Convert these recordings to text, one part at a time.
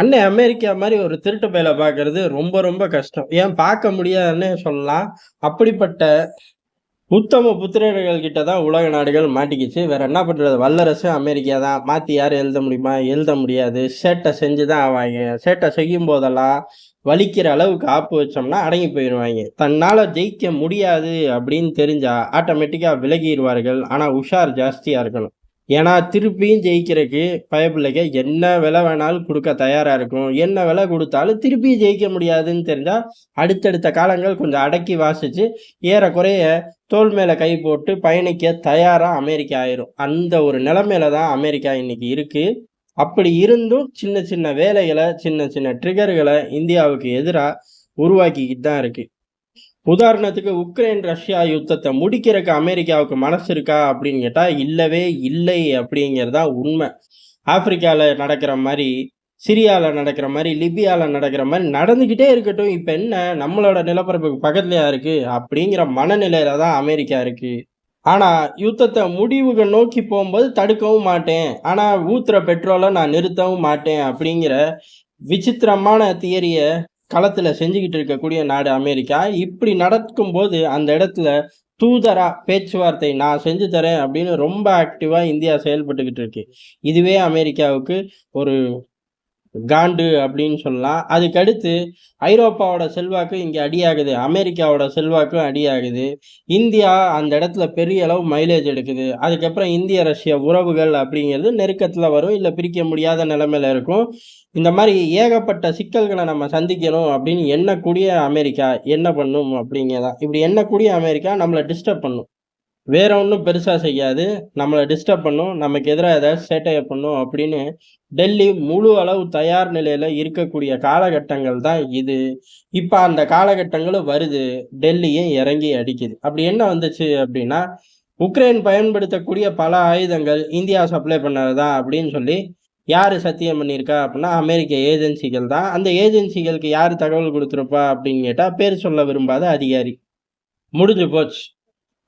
அண்ணன் அமெரிக்கா மாதிரி ஒரு திருட்டு பயல பார்க்கறது ரொம்ப ரொம்ப கஷ்டம். ஏன் பார்க்க முடியாதுன்னே சொல்லலாம். அப்படிப்பட்ட உத்தம புத்திரர்கள் கிட்ட தான் உலக நாடுகள் மாட்டிக்கிச்சு. வேற என்ன பண்றது? வல்லரசு அமெரிக்கா தான். மாத்தி யாரும் எழுத முடியுமா? எழுத முடியாது. சேட்டை செஞ்சு தான் ஆவாங்க சேட்டை செய்யும்போதெல்லாம் வலிக்கிற அளவுக்கு ஆப்பு வச்சோம்னா அடங்கி போயிடுவாங்க தன்னால ஜெயிக்க முடியாது அப்படின்னு தெரிஞ்சா ஆட்டோமேட்டிக்கா விலகிடுவார்கள் ஆனா உஷார் ஜாஸ்தியா இருக்கணும். ஏன்னா திருப்பியும் ஜெயிக்கிறதுக்கு பயப்பிள்ளைக்கு என்ன விலை வேணாலும் கொடுக்க தயாராக இருக்கும். என்ன விலை கொடுத்தாலும் திருப்பியும் ஜெயிக்க முடியாதுன்னு தெரிஞ்சால் அடுத்தடுத்த காலங்கள் கொஞ்சம் அடக்கி வாசித்து ஏறக்குறைய தோல் மேலே கை போட்டு பயணிக்க தயாராக அமெரிக்கா ஆயிரும். அந்த ஒரு நிலைமையில தான் அமெரிக்கா இன்னைக்கு இருக்குது அப்படி இருந்தும் சின்ன சின்ன வேலைகளை சின்ன சின்ன ட்ரிகர்களை இந்தியாவுக்கு எதிராக உருவாக்கிக்கிட்டு தான் இருக்குது உதாரணத்துக்கு உக்ரைன், ரஷ்யா யுத்தத்தை முடிக்கிறக்கு அமெரிக்காவுக்கு மனசு இருக்கா அப்படின்னு கேட்டால் இல்லவே இல்லை அப்படிங்கிறது தான் உண்மை. ஆப்பிரிக்காவில் நடக்கிற மாதிரி சிரியாவில் நடக்கிற மாதிரி லிபியாவில் நடக்கிற மாதிரி நடந்துக்கிட்டே இருக்கட்டும். இப்போ என்ன நம்மளோட நிலப்பரப்புக்கு பக்கத்துலையா இருக்குது அப்படிங்கிற மனநிலையில தான் அமெரிக்கா இருக்குது ஆனால் யுத்தத்தை முடிவுக்கு நோக்கி போகும்போது தடுக்கவும் மாட்டேன். ஆனால் ஊத்துற பெட்ரோலை நான் நிறுத்தவும் மாட்டேன் அப்படிங்கிற விசித்திரமான தியரியை களத்தில் செஞ்சுக்கிட்டு இருக்கக்கூடிய நாடு அமெரிக்கா. இப்படி நடக்கும்போது அந்த இடத்துல தூதரா பேச்சுவார்த்தை நான் செஞ்சு தரேன் அப்படின்னு ரொம்ப ஆக்டிவாக இந்தியா செயல்பட்டுக்கிட்டு இருக்கு. இதுவே அமெரிக்காவுக்கு ஒரு காண்டு அப்படின்னு சொல்லலாம். அதுக்கடுத்து ஐரோப்பாவோட செல்வாக்கு இங்கே அடியாகுது. அமெரிக்காவோட செல்வாக்கும் அடியாகுது. இந்தியா அந்த இடத்துல பெரிய அளவு மைலேஜ் எடுக்குது. அதுக்கப்புறம் இந்திய, ரஷ்ய உறவுகள் அப்படிங்கிறது நெருக்கத்தில் வரும். இல்லை பிரிக்க முடியாத நிலமையில இருக்கும். இந்த மாதிரி ஏகப்பட்ட சிக்கல்களை நம்ம சந்திக்கணும் அப்படின்னு எண்ணக்கூடிய அமெரிக்கா என்ன பண்ணும் அப்படிங்கிறதான். இப்படி எண்ணக்கூடிய அமெரிக்கா நம்மளை டிஸ்டர்ப் பண்ணும். வேற ஒன்றும் பெருசாக செய்யாது. நம்மளை டிஸ்டர்ப் பண்ணும். நமக்கு எதிராக ஏதாவது சேட்டையை பண்ணும் அப்படின்னு டெல்லி முழு அளவு தயார் நிலையில் இருக்கக்கூடிய காலகட்டங்கள் தான் இது. இப்போ அந்த காலகட்டங்களும் வருது. டெல்லியும் இறங்கி அடிக்குது. அப்படி என்ன வந்துச்சு அப்படின்னா, உக்ரைன் பயன்படுத்தக்கூடிய பல ஆயுதங்கள் இந்தியா சப்ளை பண்ணது தான் அப்படின்னு சொல்லி யார் சத்தியம் பண்ணியிருக்கா அப்படின்னா, அமெரிக்க ஏஜென்சிகள் தான். அந்த ஏஜென்சிகளுக்கு யார் தகவல் கொடுத்துருப்பா அப்படின்னு கேட்டால் பேர் சொல்ல விரும்பாத அதிகாரி. முடிஞ்சு போச்சு.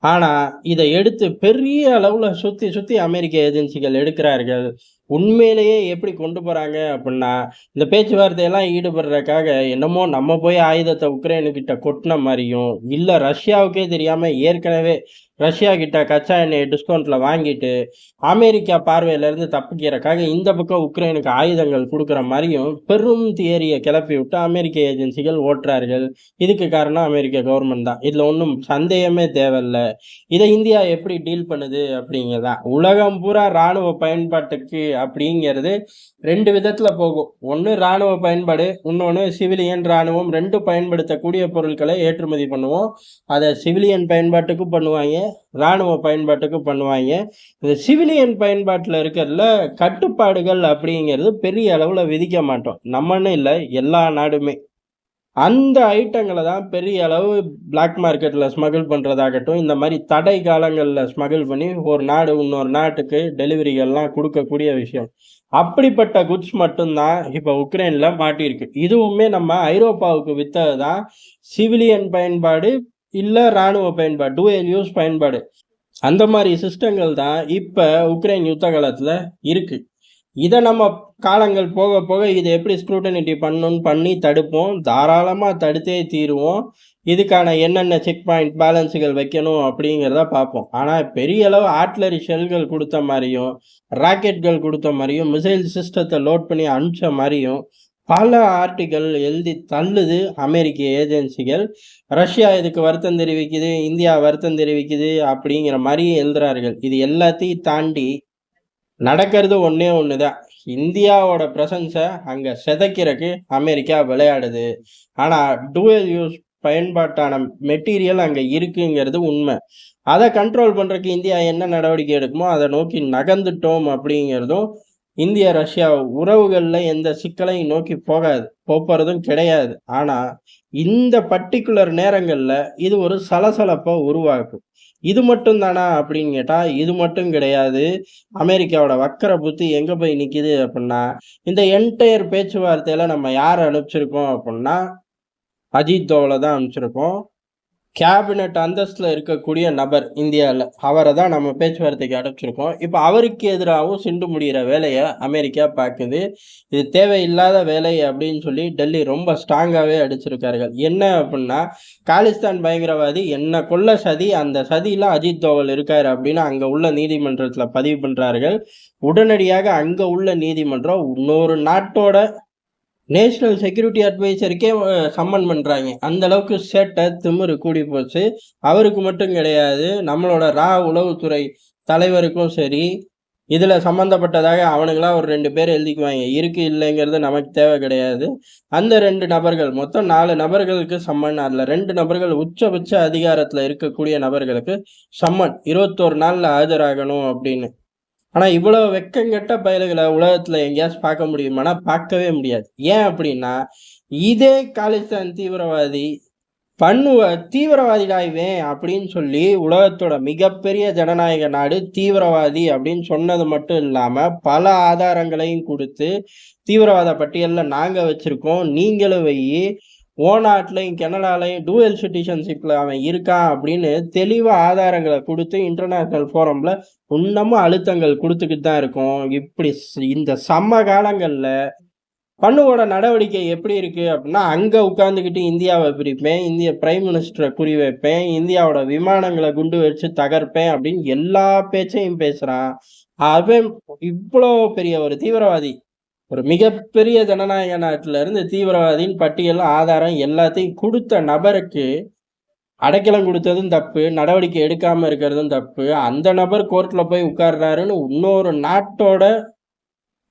ஆனால் இதை எடுத்து பெரிய அளவில் சுற்றி சுற்றி அமெரிக்க ஏஜென்சிகள் எடுக்கிறார்கள். உண்மையிலேயே எப்படி கொண்டு போகிறாங்க அப்படின்னா, இந்த பேச்சுவார்த்தையெல்லாம் ஈடுபடுறதுக்காக என்னமோ நம்ம போய் ஆயுதத்தை உக்ரைனுக்கிட்ட கொட்டின மாதிரியும் இல்லை ரஷ்யாவுக்கே தெரியாமல் ஏற்கனவே ரஷ்யா கிட்ட கச்சா எண்ணெய் டிஸ்கவுண்ட்ல வாங்கிட்டு, அமெரிக்கா பார்வையிலிருந்து தப்பிக்கிறக்காக இந்த பக்கம் உக்ரைனுக்கு ஆயுதங்கள் கொடுக்குற மாதிரியும் பெரும் தியரியை கிளப்பி விட்டு அமெரிக்க ஏஜென்சிகள் ஓட்டுறார்கள். இதுக்கு காரணம் அமெரிக்க கவர்மெண்ட் தான். இதுல ஒன்றும் சந்தேகமே தேவையில்லை இதை இந்தியா எப்படி டீல் பண்ணுது அப்படிங்கிறதுதான் உலகம் பூரா ராணுவ பயன்பாட்டுக்கு அப்படிங்கிறது ரெண்டு விதத்துல போகும். ஒன்று ராணுவ பயன்பாடு, இன்னொன்று சிவிலியன், ராணுவம் 2ம் பயன்படுத்தக்கூடிய பொருட்களை ஏற்றுமதி பண்ணுவோம். அதை சிவிலியன் பயன்பாட்டுக்கும் பண்ணுவாங்க இராணுவ பயன்பாட்டுக்கு பண்ணுவாங்க இந்த சிவிலியன் பயன்பாட்டில் இருக்கிறதுல கட்டுப்பாடுகள் அப்படிங்கிறது பெரிய அளவில் விதிக்க மாட்டோம். நம்மன்னு இல்லை எல்லா நாடுமே. அந்த ஐட்டங்களை தான் பெரிய அளவு பிளாக் மார்க்கெட்டில் ஸ்மகிள் பண்ணுறதாகட்டும் இந்த மாதிரி தடை காலங்களில் ஸ்மகிள் பண்ணி ஒரு நாடு இன்னொரு நாட்டுக்கு டெலிவரிகள்லாம் கொடுக்கக்கூடிய விஷயம். அப்படிப்பட்ட குட்ஸ் மட்டும்தான் இப்போ உக்ரைனில் மாட்டியிருக்கு. இதுவுமே நம்ம ஐரோப்பாவுக்கு விற்றது தான் சிவிலியன் பயன்பாடு, இல்லை ராணுவ பயன்பாடு. டூஎல் யூஸ் பயன்பாடு. அந்த மாதிரி சிஸ்டங்கள் தான் இப்போ உக்ரைன் யுத்த காலத்தில் இருக்குது இதை நம்ம காலங்கள் போக போக இதை எப்படி ஸ்க்ரூட்டனிட்டி பண்ணணும்னு பண்ணி தடுப்போம். தாராளமாக தடுத்தே தீருவோம். இதுக்கான என்னென்ன செக் பாயிண்ட் பேலன்ஸுகள் வைக்கணும் அப்படிங்கிறத பார்ப்போம். ஆனால் பெரிய அளவு ஆட்லரி ஷெல்கள் கொடுத்த மாதிரியும் ராக்கெட்கள் கொடுத்த மாதிரியும் மிசைல் சிஸ்டத்தை லோட் பண்ணி அனுப்பிச்ச மாதிரியும் பல ஆர்டிக்கிள் எழுதி தள்ளுது அமெரிக்க ஏஜென்சிகள். ரஷ்யா இதுக்கு வருத்தம் தெரிவிக்குது, இந்தியா வருத்தம் தெரிவிக்குது அப்படிங்கிற மாதிரி எழுதுறார்கள். இது எல்லாத்தையும் தாண்டி நடக்கிறது ஒன்றே ஒன்று தான். இந்தியாவோட ப்ரெசன்ஸை அங்கே செதைக்கிறக்கு அமெரிக்கா விளையாடுது. ஆனால் டூயல் யூஸ் பயன்பாட்டான மெட்டீரியல் அங்கே இருக்குங்கிறது உண்மை. அதை கண்ட்ரோல் பண்ணுறதுக்கு இந்தியா என்ன நடவடிக்கை எடுக்குமோ அதை நோக்கி நகர்ந்துட்டோம் அப்படிங்கிறதும் இந்திய, ரஷ்யா உறவுகளில் எந்த சிக்கலையும் நோக்கி போகாது. போகிறதும் கிடையாது. ஆனால் இந்த பர்ட்டிகுலர் நேரங்களில் இது ஒரு சலசலப்பை உருவாக்கும். இது மட்டும் தானா அப்படின்னு கேட்டால் இது மட்டும் கிடையாது. அமெரிக்காவோட வக்கர புத்தி எங்கே போய் நிற்கிது அப்படின்னா, இந்த என்டையர் பேச்சுவார்த்தையில் நம்ம யாரை அனுப்பிச்சிருக்கோம் அப்படின்னா, அஜித் தோவல தான் அனுப்பிச்சிருக்கோம். கேபினட் அந்தஸ்தில் இருக்கக்கூடிய நபர் இந்தியாவில் அவரை தான் நம்ம பேச்சுவார்த்தைக்கு அடைச்சிருக்கோம் இப்போ அவருக்கு எதிராகவும் சிண்டு முடிகிற வேலையை அமெரிக்கா பார்க்குது. இது தேவையில்லாத வேலை அப்படின்னு சொல்லி டெல்லி ரொம்ப ஸ்ட்ராங்காகவே அடிச்சிருக்கார்கள். என்ன அப்படின்னா காலிஸ்தான் பயங்கரவாதி என்ன கொள்ள சதி, அந்த சதியில் அஜித் தோவல் இருக்கார் அப்படின்னு அங்கே உள்ள நீதிமன்றத்தில் பதிவு பண்ணுறார்கள் உடனடியாக அங்கே உள்ள நீதிமன்றம் இன்னொரு நாட்டோட நேஷ்னல் செக்யூரிட்டி அட்வைசருக்கே சம்மன் பண்ணுறாங்க அந்த அளவுக்கு சேட்டை திமிரு கூடி போச்சு. அவருக்கு மட்டும் கிடையாது. நம்மளோட ரா உளவுத்துறை தலைவருக்கும் சரி, இதில் சம்மந்தப்பட்டதாக அவனுங்களாம் ஒரு ரெண்டு பேர் எழுதிக்குவாங்க இருக்கு, இல்லைங்கிறது நமக்கு தேவை கிடையாது. அந்த ரெண்டு நபர்கள் மொத்தம் நாலு நபர்களுக்கு சம்மன். அதில் ரெண்டு நபர்கள் உச்சபட்ச அதிகாரத்தில் இருக்கக்கூடிய நபர்களுக்கு சம்மன். இருபத்தோரு நாளில் ஆஜராகணும் அப்படின்னு. ஆனால் இவ்வளோ வெக்கங்கெட்ட பயல்களை உலகத்தில் எங்கேயாச்சும் பார்க்க முடியுமானா பார்க்கவே முடியாது. ஏன் அப்படின்னா, இதே காலிஸ்தான் தீவிரவாதி பண்ணுவ தீவிரவாதிடா இவன் அப்படின்னு சொல்லி உலகத்தோட மிகப்பெரிய ஜனநாயக நாடு தீவிரவாதி அப்படின்னு சொன்னது மட்டும் இல்லாமல் பல ஆதாரங்களையும் கொடுத்து தீவிரவாத பட்டியலில் நாங்கள் வச்சுருக்கோம் நீங்களும் வையி. ஓநாட்லையும் நாட்டுலயும், கனடாலயும் டூயல் அவன் இருக்கான் அப்படின்னு தெளிவாக ஆதாரங்களை கொடுத்து இன்டர்நேஷனல் ஃபோரமில் இன்னமும் அழுத்தங்கள் கொடுத்துக்கிட்டு தான் இருக்கும் இப்படி இந்த சம காலங்களில் பண்ணுவோட நடவடிக்கை எப்படி இருக்கு அப்படின்னா, அங்கே உட்காந்துக்கிட்டு இந்தியாவை பிரிப்பேன், இந்திய பிரைம் மினிஸ்டரை குறி வைப்பேன், இந்தியாவோட விமானங்களை குண்டு வச்சு தகர்ப்பேன் அப்படின்னு எல்லா பேச்சையும் பேசுகிறான் அவன் இவ்வளோ பெரிய ஒரு தீவிரவாதி. ஒரு மிகப்பெரிய ஜனநாயக நாட்டில இருந்து தீவிரவாதியின் பட்டியல், ஆதாரம் எல்லாத்தையும் கொடுத்த நபருக்கு அடைக்கலம் கொடுத்ததும் தப்பு, நடவடிக்கை எடுக்காம இருக்கிறதும் தப்பு. அந்த நபர் கோர்ட்ல போய் உட்கார்றாருன்னு இன்னொரு நாட்டோட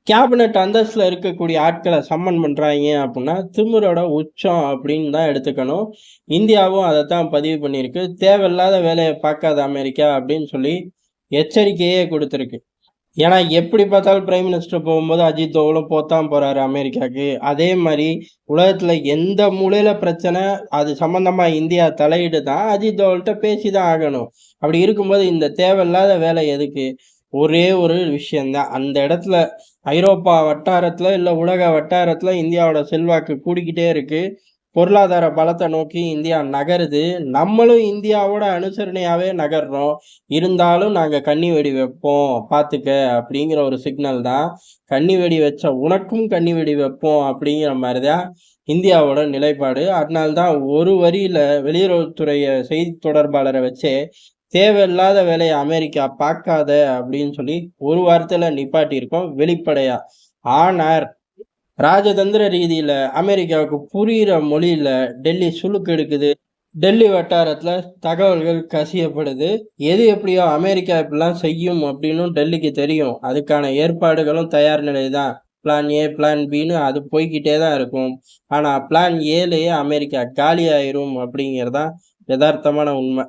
கேபினட் அந்தஸ்தில் இருக்கக்கூடிய ஆட்களை சம்மன் பண்ணுறாங்க அப்படின்னா, திமிரோட உச்சம் அப்படின்னு தான் எடுத்துக்கணும். இந்தியாவும் அதத்தான் பதிவு பண்ணியிருக்கு. தேவையில்லாத வேலையை பார்க்காத அமெரிக்கா அப்படின்னு சொல்லி எச்சரிக்கையே கொடுத்துருக்கு ஏன்னா, எப்படி பார்த்தாலும் பிரைம் மினிஸ்டர் போகும்போது அஜித் தோவலும் போத்தான் போறாரு அமெரிக்காக்கு. அதே மாதிரி உலகத்துல எந்த மூலையில பிரச்சனை, அது சம்பந்தமா இந்தியா தலையிடுதா, அஜித் தோவல்கிட்ட பேசி தான் ஆகணும். அப்படி இருக்கும்போது இந்த தேவையில்லாத வேலை எதுக்கு? ஒரே ஒரு விஷயந்தான் அந்த இடத்துல ஐரோப்பா வட்டாரத்தில் இல்லை உலக வட்டாரத்தில் இந்தியாவோட செல்வாக்கு கூடிக்கிட்டே இருக்கு. பொருளாதார பலத்தை நோக்கி இந்தியா நகருது. நம்மளும் இந்தியாவோட அனுசரணையாவே நகர்றோம். இருந்தாலும் நாங்க கண்ணி வெடி வைப்போம் பார்த்துக்க அப்படிங்கிற ஒரு சிக்னல் தான். கண்ணி வெடி வச்ச உனக்கும் கண்ணி வெடி வைப்போம் அப்படிங்கிற மாதிரி தான் இந்தியாவோட நிலைப்பாடு. அதனால்தான் ஒரு வரியில வெளியுறவுத்துறை செய்தி தொடர்பாளரை வச்சே, தேவையில்லாத வேலையை அமெரிக்கா பார்க்காத அப்படின்னு சொல்லி ஒரு வாரத்தில் நிப்பாட்டியிருக்கோம் வெளிப்படையா. ஆனார் ராஜதந்திர ரீதியில் அமெரிக்காவுக்கு புரியிற மொழியில் டெல்லி சுளுக்கெடுக்குது. டெல்லி வட்டாரத்தில் தகவல்கள் கசியப்படுது. எது எப்படியோ அமெரிக்கா இப்படிலாம் செய்யும் அப்படின்னும் டெல்லிக்கு தெரியும். அதுக்கான ஏற்பாடுகளும் தயார் நிலை தான். பிளான் ஏ, பிளான் பின்னு அது போய்கிட்டே தான் இருக்கும். ஆனால் பிளான் ஏலேயே அமெரிக்கா காலியாயிரும் அப்படிங்கிறது தான் உண்மை